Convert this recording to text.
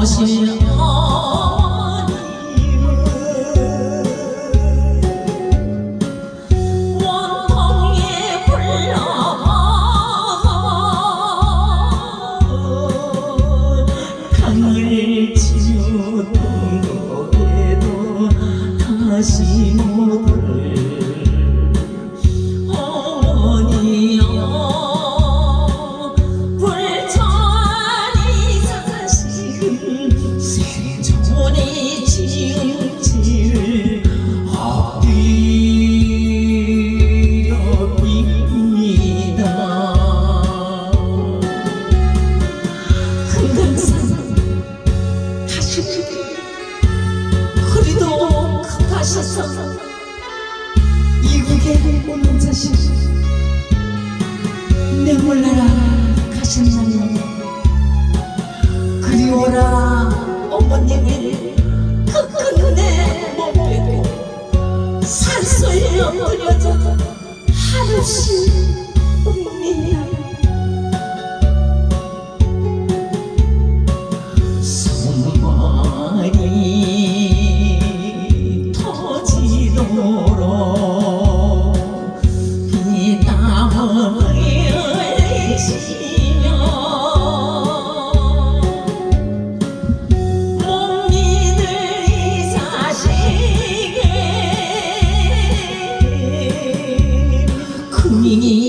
거실 강을 치며 동독에도 다시 가셔서 이국에 오는 자식 내 몰라라 가셨나요? 그리워라 어머님을 그끝내 못 뵈고 산소에 엎드려져 하루씩 웁니다 Humingi